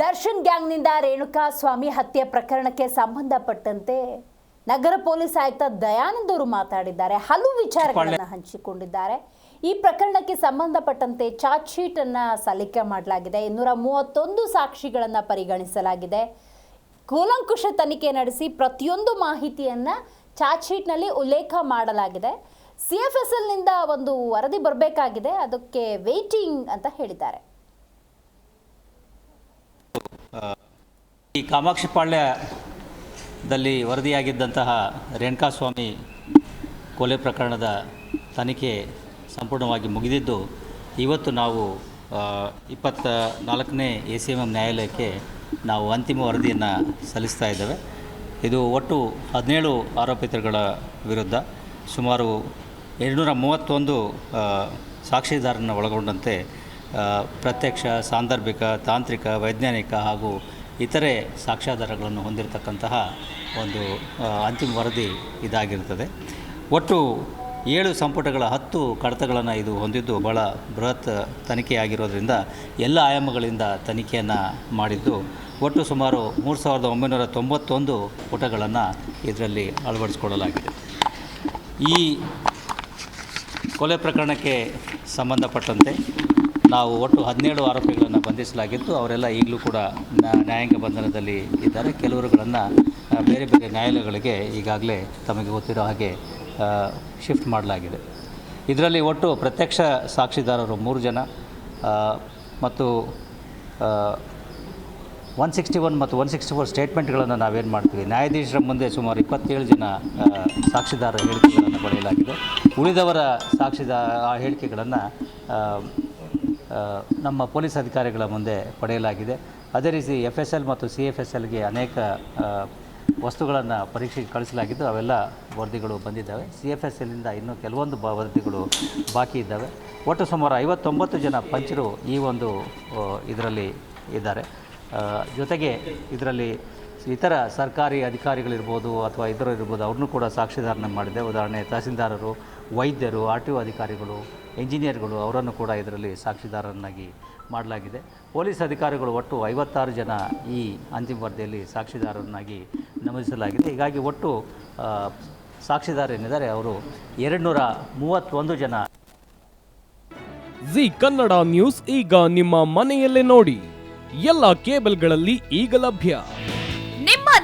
ದರ್ಶನ್ ಗ್ಯಾಂಗ್ನಿಂದ ರೇಣುಕಾ ಸ್ವಾಮಿ ಹತ್ಯೆ ಪ್ರಕರಣಕ್ಕೆ ಸಂಬಂಧಪಟ್ಟಂತೆ ನಗರ ಪೊಲೀಸ್ ಆಯುಕ್ತ ದಯಾನಂದ್ ಅವರು ಮಾತಾಡಿದ್ದಾರೆ. ಹಲವು ವಿಚಾರಗಳನ್ನು ಹಂಚಿಕೊಂಡಿದ್ದಾರೆ. ಈ ಪ್ರಕರಣಕ್ಕೆ ಸಂಬಂಧಪಟ್ಟಂತೆ ಚಾರ್ಜ್ ಶೀಟ್ ಅನ್ನ ಸಲ್ಲಿಕೆ ಮಾಡಲಾಗಿದೆ. ಇನ್ನೂರ ಮೂವತ್ತೊಂದು ಸಾಕ್ಷಿಗಳನ್ನು ಪರಿಗಣಿಸಲಾಗಿದೆ. ಕೂಲಂಕುಷ ತನಿಖೆ ನಡೆಸಿ ಪ್ರತಿಯೊಂದು ಮಾಹಿತಿಯನ್ನ ಚಾರ್ಜ್ ಶೀಟ್ನಲ್ಲಿ ಉಲ್ಲೇಖ ಮಾಡಲಾಗಿದೆ. ಸಿ ಎಫ್ ಎಸ್ ಎಲ್ನಿಂದ ಒಂದು ವರದಿ ಬರಬೇಕಾಗಿದೆ. ಅದಕ್ಕೆ ವೇಟಿಂಗ್ ಅಂತ ಹೇಳಿದ್ದಾರೆ. ಈ ಕಾಮಾಕ್ಷಿಪಾಳ್ಯದಲ್ಲಿ ವರದಿಯಾಗಿದ್ದಂತಹ ರೇಣುಕಾಸ್ವಾಮಿ ಕೊಲೆ ಪ್ರಕರಣದ ತನಿಖೆ ಸಂಪೂರ್ಣವಾಗಿ ಮುಗಿದಿದ್ದು, ಇವತ್ತು ನಾವು ಇಪ್ಪತ್ತ ನಾಲ್ಕನೇ ಎ ಸಿ ಎಂ ಎಂ ನ್ಯಾಯಾಲಯಕ್ಕೆ ನಾವು ಅಂತಿಮ ವರದಿಯನ್ನು ಸಲ್ಲಿಸ್ತಾ ಇದ್ದೇವೆ. ಇದು ಒಟ್ಟು ಹದಿನೇಳು ಆರೋಪಿತರುಗಳ ವಿರುದ್ಧ ಸುಮಾರು ಎರಡುನೂರ ಮೂವತ್ತೊಂದು ಸಾಕ್ಷಿದಾರರನ್ನು ಒಳಗೊಂಡಂತೆ ಪ್ರತ್ಯಕ್ಷ, ಸಾಂದರ್ಭಿಕ, ತಾಂತ್ರಿಕ, ವೈಜ್ಞಾನಿಕ ಹಾಗೂ ಇತರೆ ಸಾಕ್ಷ್ಯಾಧಾರಗಳನ್ನು ಹೊಂದಿರತಕ್ಕಂತಹ ಒಂದು ಅಂತಿಮ ವರದಿ ಇದಾಗಿರುತ್ತದೆ ಒಟ್ಟು ಏಳು ಸಂಪುಟಗಳ ಹತ್ತು ಕಡತಗಳನ್ನು ಇದು ಹೊಂದಿದ್ದು ಬಹಳ ಬೃಹತ್ ತನಿಖೆಯಾಗಿರೋದರಿಂದ ಎಲ್ಲ ಆಯಾಮಗಳಿಂದ ತನಿಖೆಯನ್ನು ಮಾಡಿದ್ದು. ಒಟ್ಟು ಸುಮಾರು ಮೂರು ಸಾವಿರದ ಒಂಬೈನೂರ ತೊಂಬತ್ತೊಂದು ಪುಟಗಳನ್ನು ಇದರಲ್ಲಿ ಅಳವಡಿಸಿಕೊಳ್ಳಲಾಗಿದೆ. ಈ ಕೊಲೆ ಪ್ರಕರಣಕ್ಕೆ ಸಂಬಂಧಪಟ್ಟಂತೆ ನಾವು ಒಟ್ಟು ಹದಿನೇಳು ಆರೋಪಿಗಳನ್ನು ಬಂಧಿಸಲಾಗಿತ್ತು. ಅವರೆಲ್ಲ ಈಗಲೂ ಕೂಡ ನ್ಯಾಯಾಂಗ ಬಂಧನದಲ್ಲಿ ಇದ್ದಾರೆ. ಕೆಲವರುಗಳನ್ನು ಬೇರೆ ಬೇರೆ ನ್ಯಾಯಾಲಯಗಳಿಗೆ ಈಗಾಗಲೇ ತಮಗೆ ಗೊತ್ತಿರೋ ಹಾಗೆ ಶಿಫ್ಟ್ ಮಾಡಲಾಗಿದೆ. ಇದರಲ್ಲಿ ಒಟ್ಟು ಪ್ರತ್ಯಕ್ಷ ಸಾಕ್ಷಿದಾರರು ಮೂರು ಜನ ಮತ್ತು ಒನ್ ಸಿಕ್ಸ್ಟಿ ಒನ್ ಮತ್ತು ಒನ್ ಸಿಕ್ಸ್ಟಿ ಫೋರ್ ಸ್ಟೇಟ್ಮೆಂಟ್ಗಳನ್ನು ನಾವೇನು ಮಾಡ್ತೀವಿ. ನ್ಯಾಯಾಧೀಶರ ಮುಂದೆ ಸುಮಾರು ಇಪ್ಪತ್ತೇಳು ಜನ ಸಾಕ್ಷಿದಾರ ಹೇಳಿಕೆಗಳನ್ನು ಪಡೆಯಲಾಗಿದೆ. ಉಳಿದವರ ಸಾಕ್ಷಿದಾರ ಆ ಹೇಳಿಕೆಗಳನ್ನು ನಮ್ಮ ಪೊಲೀಸ್ ಅಧಿಕಾರಿಗಳ ಮುಂದೆ ಪಡೆಯಲಾಗಿದೆ. ಅದೇ ರೀತಿ ಎಫ್ ಎಸ್ ಎಲ್ ಮತ್ತು ಸಿ ಎಫ್ ಎಸ್ ಎಲ್ಗೆ ಅನೇಕ ವಸ್ತುಗಳನ್ನು ಪರೀಕ್ಷೆಗೆ ಕಳಿಸಲಾಗಿದ್ದು ಅವೆಲ್ಲ ವರದಿಗಳು ಬಂದಿದ್ದಾವೆ. ಸಿ ಎಫ್ ಎಸ್ ಎಲ್ಲಿಂದ ಇನ್ನೂ ಕೆಲವೊಂದು ಬ, ವರದಿಗಳು ಬಾಕಿ ಇದ್ದಾವೆ. ಒಟ್ಟು ಸುಮಾರು ಐವತ್ತೊಂಬತ್ತು ಜನ ಪಂಚರು ಈ ಒಂದು ಇದರಲ್ಲಿ ಇದ್ದಾರೆ. ಜೊತೆಗೆ ಇದರಲ್ಲಿ ಇತರ ಸರ್ಕಾರಿ ಅಧಿಕಾರಿಗಳಿರ್ಬೋದು ಅಥವಾ ಇತರರು ಇರ್ಬೋದು ಅವ್ರನ್ನೂ ಕೂಡ ಸಾಕ್ಷಿದಾರನ ಮಾಡಿದೆ. ಉದಾಹರಣೆ, ತಹಸೀಲ್ದಾರರು ವೈದ್ಯರು, ಆರ್ ಟಿ ಒ ಅಧಿಕಾರಿಗಳು ಇಂಜಿನಿಯರ್ಗಳು ಅವರನ್ನು ಕೂಡ ಇದರಲ್ಲಿ ಸಾಕ್ಷಿದಾರರನ್ನಾಗಿ ಮಾಡಲಾಗಿದೆ. ಪೊಲೀಸ್ ಅಧಿಕಾರಿಗಳು ಒಟ್ಟು ಐವತ್ತಾರು ಜನ ಈ ಅಂತಿಮ ವರದಿಯಲ್ಲಿ ಸಾಕ್ಷಿದಾರರನ್ನಾಗಿ ನಮೂದಿಸಲಾಗಿದೆ. ಹೀಗಾಗಿ ಒಟ್ಟು ಸಾಕ್ಷಿದಾರ ಸಾಕ್ಷಿದಾರರೇನಿದ್ದಾರೆ ಅವರು ಎರಡು ನೂರ ಮೂವತ್ತೊಂದು ಜನ. ಜಿ ಕನ್ನಡ ನ್ಯೂಸ್ ಈಗ ನಿಮ್ಮ ಮನೆಯಲ್ಲೇ ನೋಡಿ. ಎಲ್ಲ ಕೇಬಲ್ಗಳಲ್ಲಿ ಈಗ ಲಭ್ಯ.